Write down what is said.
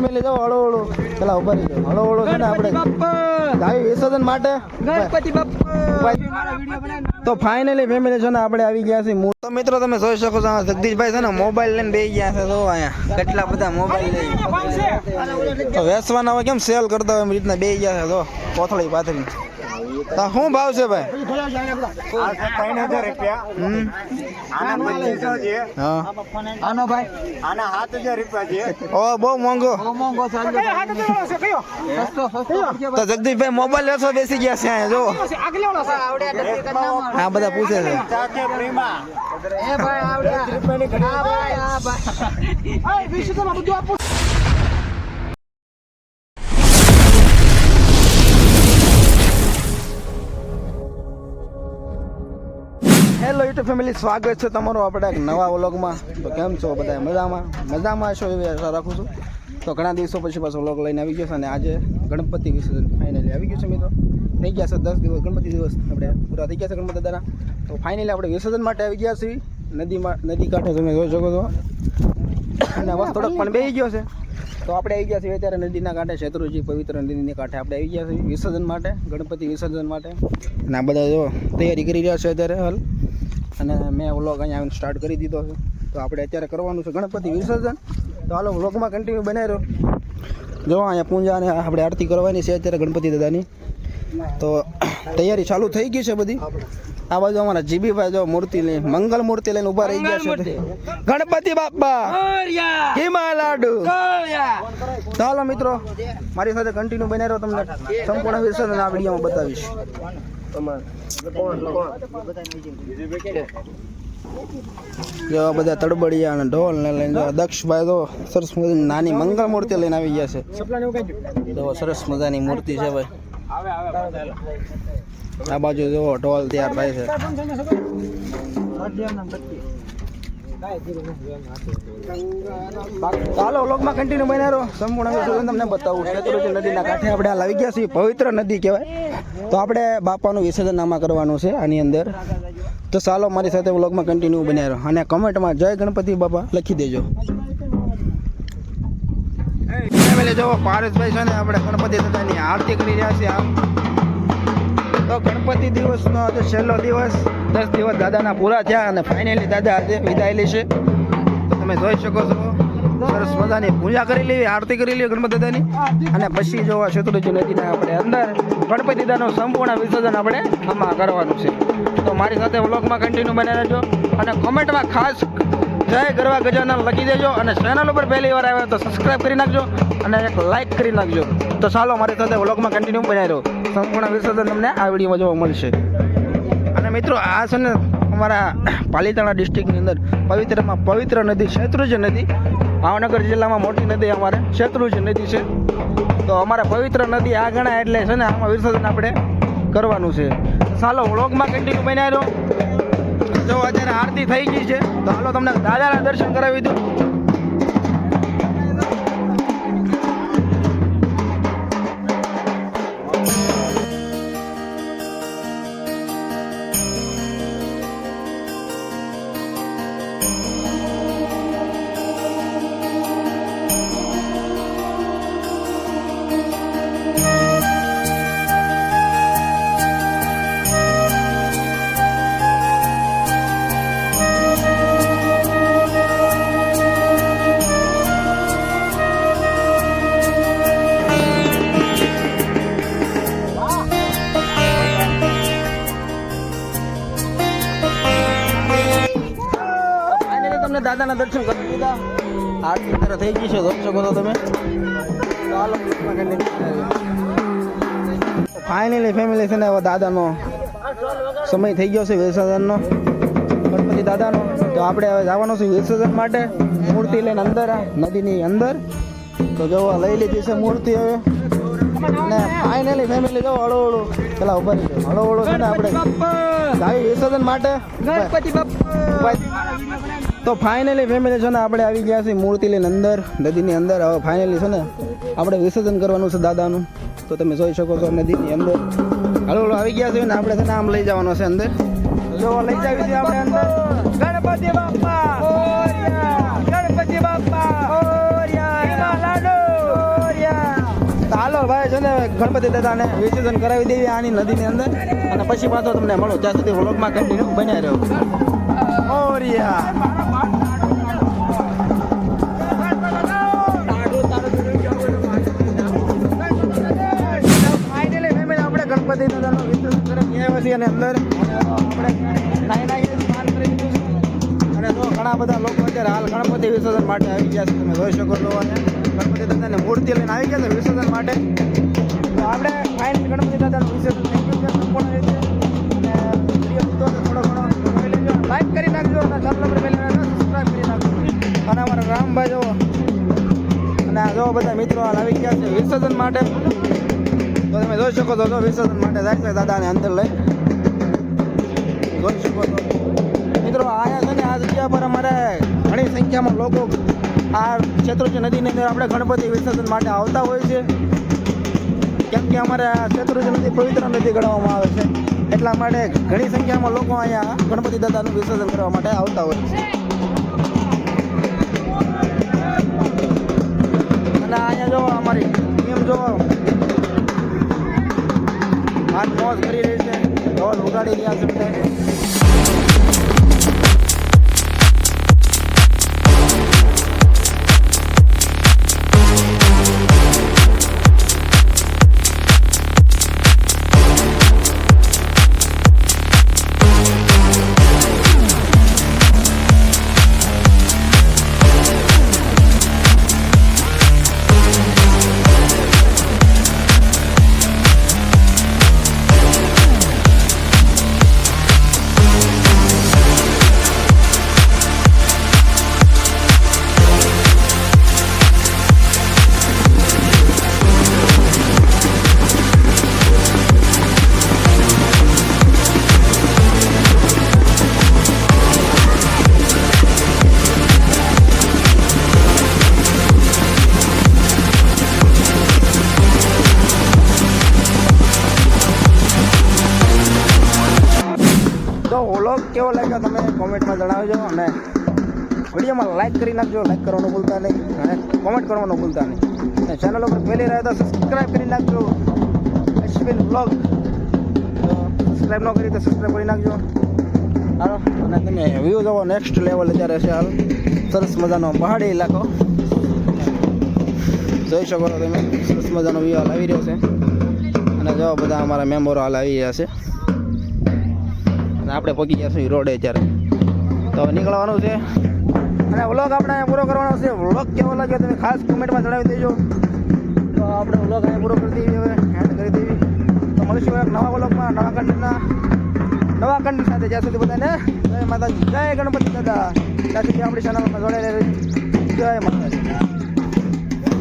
Family જો હળો હળો. પેલા ઊભા રહી જાઓ હળો હળો છે ને આપણે. આવી વિસર્જન માટે. ગણપતિ તો ફાઇનલી ફેમિલી છે ને આપણે આવી ગયા છે તો મિત્રો તમે જોઈ શકો છો જગદીશભાઈ છે ને મોબાઈલ લઈને બેસી ગયા છે તો અહીંયા. કેટલા બધા મોબાઈલ લઈ. તો વેચવાના હોય કેમ સેલ કરતા હોય એમ રીતના બેસી ગયા છે તો કોથળી પાથરી શું ભાવ છે ભાઈ ત્રણ હજાર રૂપિયા હમ આના પચીસો છે હા આનો ભાઈ આના સાત હજાર રૂપિયા છે ઓ બહુ મોંઘો બહુ મોંઘો ચાલતો સસ્તો સસ્તો તો જગદીશભાઈ મોબાઈલ વેચવા બેસી ગયા છે અહીંયા જો આ બધા પૂછે છે ચાકે પ્રેમા એ ભાઈ આવડ્યા રૂપિયાની ઘડી આ ભાઈ આ ભાઈ હેલો યુટ્યુબ ફેમિલી સ્વાગત છે તમારું આપણે એક નવા વ્લોગમાં. તો કેમ છો બધા? મજામાં? મજામાં છો એવી આશા રાખું છું. તો ઘણા દિવસો પછી પાછો વ્લોગ લઈને આવી ગયો છે અને આજે ગણપતિ વિસર્જન ફાઇનલી આવી ગયું છે મિત્રો. થઈ ગયા છે દસ દિવસ, ગણપતિ દિવસ. આપણે પૂરા થઈ ગયા છે ગણપતિ દાદાના. તો ફાઇનલી આપણે વિસર્જન માટે આવી ગયા છીએ. નદીમાં, નદી કાંઠે તમે જોઈ શકો છો. અને બસ થોડોક પણ બેસી ગયો છે. તો આપણે આવી ગયા છીએ અત્યારે નદીના કાંઠે, શેત્રુજી પવિત્ર નદીની કાંઠે આપણે આવી ગયા છીએ વિસર્જન માટે, ગણપતિ વિસર્જન માટે. અને આ બધા જો તૈયારી કરી રહ્યા છે અત્યારે હાલ. અને મેં વ્લોગ અહીંયા આવીને સ્ટાર્ટ કરી દીધો છે. તો આપણે અત્યારે કરવાનું છે ગણપતિ વિસર્જન. તો હાલો વ્લોગમાં કન્ટિન્યુ બનાવી રહ્યો. જો અહીંયા પૂજાને આપણે આરતી કરવાની છે અત્યારે ગણપતિ દાદાની. તો તૈયારી ચાલુ થઈ ગઈ છે બધી. આ બાજુ અમારા જીબીભાઈ જો મૂર્તિ લઈ મંગલ મૂર્તિ લઈને ઊભા રહી ગયા છે. ગણપતિ બાપા! હિમા લાડુ! ચાલો મિત્રો મારી સાથે કન્ટિન્યુ બનાવી રહ્યો તમને સંપૂર્ણ વિસર્જન આ વિડીયોમાં બતાવીશ. જો બધા તડબડિયા અને ઢોલ ને લઈને જો દક્ષભાઈ તો સરસ મજાની નાની મંગળ મૂર્તિ લઈને આવી ગયા છે. તો સરસ મજાની મૂર્તિ છે ભાઈ. આ બાજુ જો ઢોલ તૈયાર થાય છે. ચાલો વ્લોગમાં કન્ટિન્યુ બન્યા રહો. સંપૂર્ણ વિસર્જન તમને બતાવું. શેત્રુંજી નદીના કાંઠે આપણે લાવી ગયા છીએ. પવિત્ર નદી કહેવાય. તો આપણે બાપાનું વિસર્જન આમાં કરવાનું છે, આની અંદર. તો ચાલો, મારી સાથે વ્લોગમાં કન્ટિન્યુ બન્યા રહો. અને કમેન્ટમાં જય ગણપતિ બાપા લખી દેજો. જો પારસભાઈ છે ને, આપણે ગણપતિ દાદાની આરતી કરી રહ્યા છીએ. આમ તો ગણપતિ દિવસનો આજે છેલ્લો દિવસ. દસ દિવસ દાદાના પૂરા થયા અને ફાઇનલી દાદા આજે વિદાય છે તો તમે જોઈ શકો છો, સરસ મજાની પૂજા કરી લેવી આરતી કરી લેવી ગણપતિ દાદાની. અને પછી જોવા શત્રુજી નદીના આપણે અંદર ગણપતિ દાદાનું સંપૂર્ણ વિસર્જન આપણે આમાં કરવાનું છે. તો મારી સાથે વ્લોગમાં કન્ટિન્યુ બને રહેજો અને કોમેન્ટમાં ખાસ જય ગરવા ગજાના લખી દેજો અને ચેનલ ઉપર પહેલી વાર આવે તો સબસ્ક્રાઇબ કરી નાખજો અને એક લાઈક કરી નાખજો. તો ચાલો મારી સાથે વ્લોગમાં કન્ટિન્યુ બનાવી રહ્યો સંપૂર્ણ વિસર્જન તમને આ વિડીયોમાં જોવા મળશે. અને મિત્રો, આ છે ને અમારા પાલીતાણા ડિસ્ટ્રિક્ટની અંદર પવિત્રમાં પવિત્ર નદી, શેત્રુજ નદી. ભાવનગર જિલ્લામાં મોટી નદી અમારે, શેત્રુજ નદી છે. તો અમારે પવિત્ર નદી આ ગણાય એટલે છે ને આમાં વિસર્જન આપણે કરવાનું છે. ચાલો વ્લોગમાં કન્ટિન્યુ બનાવી રહ્યો જો અત્યારે આરતી થઈ ગઈ છે, તો હાલો તમને દાદાના દર્શન કરાવી દઉં. દાદાના દર્શન કરી દીધા આરતી અત્યારે થઈ ગઈ છે જોઈ શકો છો તમે ચાલો ફાઇનલી ફેમિલી છે ને હવે દાદાનો સમય થઈ ગયો છે વિસર્જનનો. ગણપતિ દાદાનો તો આપણે હવે જવાનું છે વિસર્જન માટે. મૂર્તિ લઈને અંદર નદીની અંદર. તો જોવા લઈ લીધી છે મૂર્તિ હવે. અને ફાઇનલી ફેમિલી જો હળો હળો પેલા ઊભા રહી હળો હળો છે ને આપણે. આવી વિસર્જન માટે. ગણપતિ બાપા! તો ફાઇનલી ફેમિલી છે ને આપણે આવી ગયા છીએ મૂર્તિ લઈને અંદર નદીની અંદર. હવે ફાઇનલી છે ને આપણે વિસર્જન કરવાનું છે દાદાનું. તો તમે જોઈ શકો છો નદીની અંદર. હલો હલો આવી ગયા છે ને આપણે છે ને આમ લઈ જવાનો છે અંદર. જો લઈ જાવી છે આપણે અંદર. ગણપતિ બાપા ગણપતિ બાપા ભાઈ છે ને ગણપતિ દાદાને વિસર્જન કરાવી દેવી આની નદીની અંદર. અને પછી પાછો તમને મળો. ત્યાં સુધી વ્લોગમાં કન્ટિન્યુ બન્યા રહ્યો ઓરિયા! વિસર્જન પછી અને અંદર આપણે નાઈ કરી દીધું. અને તો ઘણા બધા લોકો અત્યારે હાલ ગણપતિ વિસર્જન માટે આવી ગયા છે. તમે જોઈ શકો છો અને ગણપતિ મૂર્તિ લઈને આવી ગયા છે વિસર્જન માટે. આપણે ફાઇન ગણપતિ દાદાનું વિસર્જન થઈ ગયું છે સંપૂર્ણ થોડો ઘણો લાઈક કરી નાખજો અને પર સબસ્ક્રાઈબ કરી નાખજો. અને અમારા રામભાઈ જો અને જો બધા મિત્રો આવી ગયા છે વિસર્જન માટે. તમે જોઈ શકો છો, જો વિસર્જન માટે જાય દાદાને અંદર લઈ. જોઈ શકો છો. મિત્રો આયા છે ને આ જગ્યા પર અમારે ઘણી સંખ્યામાં લોકો આ શેત્રુંજી નદીની અંદર આપણે ગણપતિ વિસર્જન માટે આવતા હોય છે. કેમ કે અમારે આ શેત્રુંજી નદી પવિત્ર નદી ગણવામાં આવે છે. એટલા માટે ઘણી સંખ્યામાં લોકો અહીંયા ગણપતિ દાદાનું વિસર્જન કરવા માટે આવતા હોય છે. અને અહીંયા જો અમારી ટીમ જો મોજ કરી રહી છે. ઢોલ ઉગાડી રહ્યા છે કેવો લાગ્યો તમે? કોમેન્ટમાં જણાવજો અને વિડીયોમાં લાઈક કરી નાખજો. લાઈક કરવાનું ભૂલતા નહીં અને કોમેન્ટ કરવાનું ભૂલતા નહીં. અને ચેનલ ઉપર પહેલી રહે તો સબસ્ક્રાઈબ કરી નાખજો. અશ્વિન બ્લોગ સબસ્ક્રાઈબ ન કરી તો સબસ્ક્રાઈબ કરી નાખજો. હાલો, અને તમે વ્યૂ જોવો નેક્સ્ટ લેવલ અત્યારે છે હાલ. સરસ મજાનો પહાડી ઇલાકો. જોઈ શકો તમે, સરસ મજાનો વ્યૂ હાલ આવી રહ્યો છે. અને જો બધા અમારા મેમ્બરો હાલ આવી રહ્યા છે. અને આપણે પગી ગયા છીએ રોડે ત્યારે તો નીકળવાનું છે. અને વ્લોગ આપણે અહીંયા પૂરો કરવાનો છે. વ્લોગ કેવો લાગ્યો તમે ખાસ કોમેન્ટમાં જણાવી દેજો. તો આપણે વ્લોગ અહીંયા પૂરો કરી દઈએ હવે એન્ડ કરી દેવી. તો મળીશું એક નવા વ્લોગમાં નવા કન્ટેન્ટના નવા કન્ટેન્ટ સાથે જ્યાં સુધી બધાને જય માતાજી, જય ગણપતિ દાદા. ત્યાં સુધી આપણી ચેનલમાં જોડાયેલા જય માતાજી.